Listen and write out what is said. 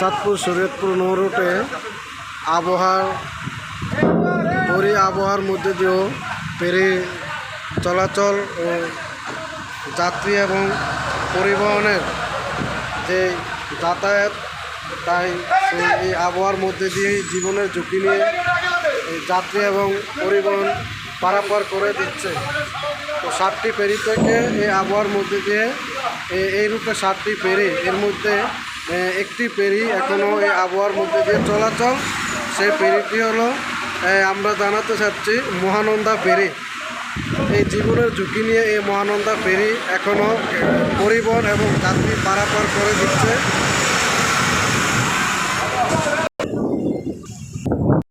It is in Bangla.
চাঁদপুর শরীয়তপুর নৌ রুটে আবহাওয়ার ওই আবহাওয়ার মধ্যে দিয়েও ফেরি চলাচল ও যাত্রী এবং পরিবহনের যে যাতায়াত, তাই এই আবহাওয়ার মধ্যে দিয়ে জীবনের ঝুঁকি নিয়ে যাত্রী এবং পরিবহন পারাপার করে দিচ্ছে। তো সাতটি ফেরি থেকে এই আবহাওয়ার মধ্যে দিয়ে এই রূপে সাতটি ফেরি, এর মধ্যে একটি ফেরি এখনও এই আবহাওয়ার মধ্যে দিয়ে চলাচল। সেই ফেরিটি হলো আমরা জানাতে চাচ্ছি মহানন্দা ফেরি। এই জীবনের ঝুঁকি নিয়ে এই মহানন্দা ফেরি এখনও পরিবহন এবং যাত্রী পারাপার করে দিচ্ছে।